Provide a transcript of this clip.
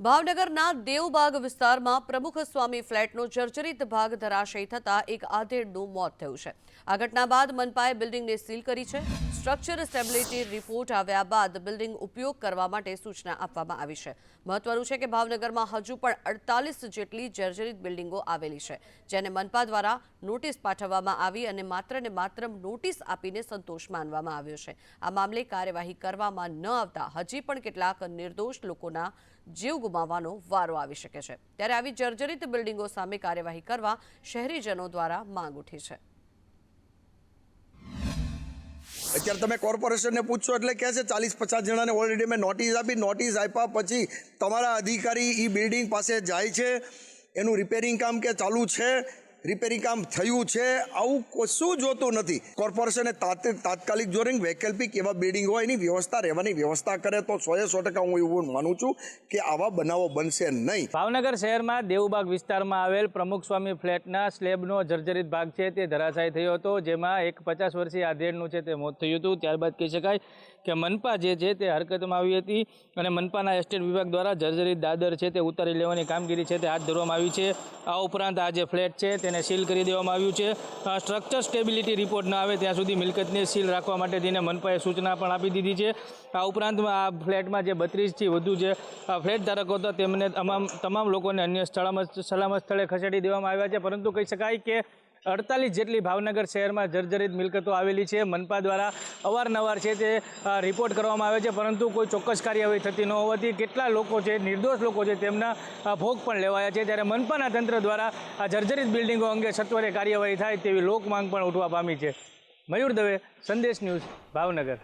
ભાવનગરના દેવબાગ વિસ્તારમાં પ્રમુખ સ્વામી ફ્લેટનો જર્જરિત ભાગ ધરાશયી થતાં એક આધેડનું મોત થયું છે. આ ઘટના બાદ મનપાએ બિલ્ડિંગને સીલ કરી છે. સ્ટ્રક્ચર સ્ટેબિલિટી રિપોર્ટ આવ્યા બાદ બિલ્ડિંગ ઉપયોગ કરવા માટે સૂચના આપવામાં આવી છે. મહત્વનું છે કે ભાવનગરમાં હજુ પણ અડતાલીસ જેટલી જર્જરિત બિલ્ડિંગો આવેલી છે, જેને મનપા દ્વારા નોટિસ પાઠવવામાં આવી અને માત્ર ને માત્ર નોટિસ આપીને સંતોષ માનવામાં આવ્યો છે. આ મામલે કાર્યવાહી કરવામાં ન આવતા હજી પણ કેટલાક નિર્દોષ લોકોના જીવ ગુમાવવાનો વારો આવી શકે છે. ત્યારે આવી જર્જરિત બિલ્ડિંગો સામે કાર્યવાહી કરવા શહેરીજનો દ્વારા માંગ ઉઠી છે. અત્યારે તમે કોર્પોરેશનને પૂછશો એટલે કહે છે, ચાલીસ પચાસ જણાને ઓલરેડી મેં નોટિસ આપી. નોટિસ આપ્યા પછી તમારા અધિકારી એ બિલ્ડિંગ પાસે જાય છે. એનું રિપેરિંગ કામ કે ચાલુ છે? રિપેરિંગ કામ થયું છે. આવું કશું જોતું નથી? કોર્પોરેશને તાત- તાત્કાલિક જોઈને વૈકલ્પિક એવા બિલ્ડિંગ હોય એની વ્યવસ્થા, રહેવાની વ્યવસ્થા કરે તો સો એ સો ટકા હું એવું માનું છું કે આવા બનાવો બનશે નહીં. ભાવનગર શહેરમાં દેવબાગ વિસ્તારમાં આવેલ પ્રમુખ સ્વામી ફ્લેટના સ્લેબનો જર્જરિત ભાગ છે તે ધરાશાયી થયો હતો, જેમાં એક પચાસ વર્ષીય આધેડનું છે તે મોત થયું હતું. ત્યારબાદ કહી શકાય કે મનપા જે છે તે હરકતમાં આવી હતી અને મનપાના એસ્ટેટ વિભાગ દ્વારા જર્જરિત દાદર છે તે ઉતારી લેવાની કામગીરી છે તે હાથ ધરવામાં આવી છે. આ ઉપરાંત આ જે ફ્લેટ છે તેને સીલ કરી દેવામાં આવ્યું છે. સ્ટ્રક્ચર સ્ટેબિલિટી રિપોર્ટ ન આવે ત્યાં સુધી મિલકતને સીલ રાખવા માટે તેને મનપાએ સૂચના પણ આપી દીધી છે. આ ઉપરાંત આ ફ્લેટમાં જે બત્રીસથી વધુ જે ફ્લેટ ધારકો હતા, તેમને તમામ તમામ લોકોને અન્ય સ્થળામાં, સલામત સ્થળે ખસેડી દેવામાં આવ્યા છે. પરંતુ કહી શકાય કે અડતાલીસ જેટલી ભાવનગર શહેરમાં જર્જરિત મિલકતો આવેલી છે. મનપા દ્વારા અવારનવાર છે તે રિપોર્ટ કરવામાં આવે છે, પરંતુ કોઈ ચોક્કસ કાર્યવાહી થતી ન હોવાથી કેટલા લોકો છે, નિર્દોષ લોકો છે તેમના ભોગ પણ લેવાયા છે. ત્યારે મનપાના તંત્ર દ્વારા આ જર્જરિત બિલ્ડિંગો અંગે સત્વરે કાર્યવાહી થાય તેવી લોકમાંગ પણ ઉઠવા પામી છે. મયુર દવે, સંદેશ ન્યૂઝ, ભાવનગર.